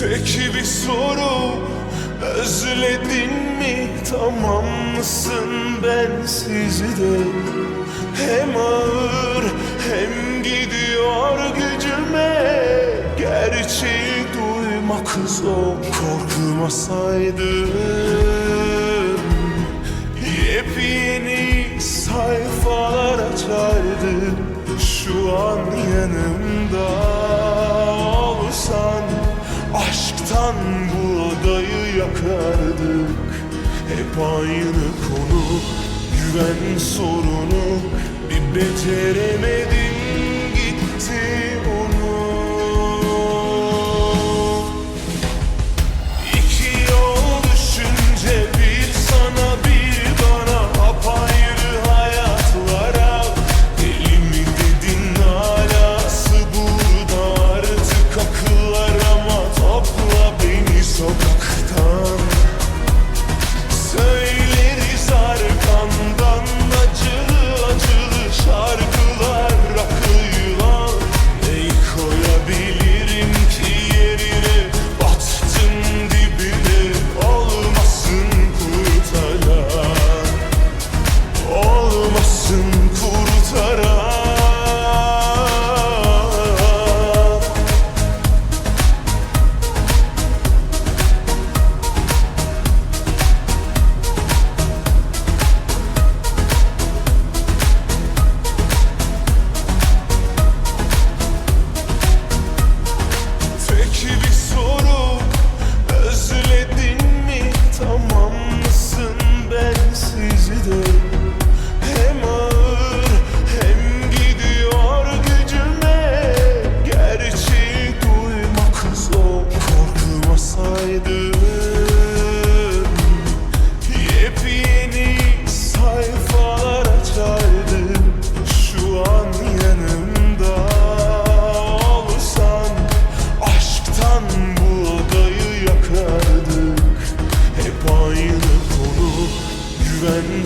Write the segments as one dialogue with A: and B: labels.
A: Tek bir soru Özledin mi? Tamam mısın? Ben sizi de Hem ağır hem gidiyor gücüme. Gerçeği duymak zor korkmasaydım Yepyeni sayfalar açardım. Şu an yanımda Aşktan bu odayı yakardık. Hep aynı konu Güven sorunu. Bir beceremedim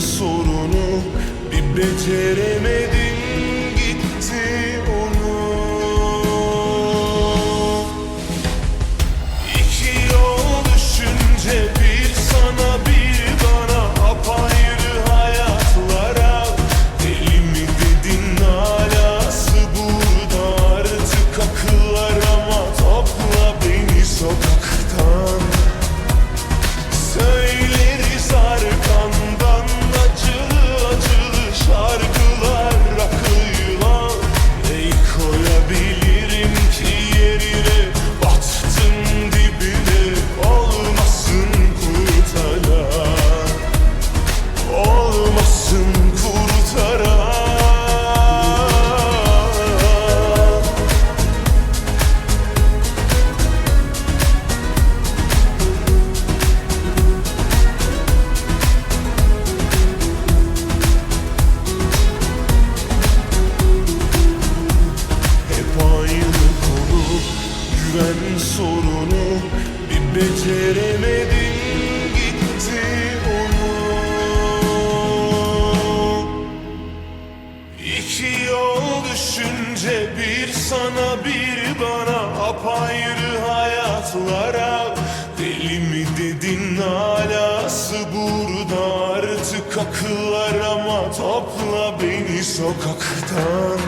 A: sorunu Bir beceremedim Güven sorunu Bir beceremedim gitti onu İki yol düşünce bir sana bir bana apayrı hayatlara. Deli mi dedin alası burada. Artık akıllar ama topla beni sokaktan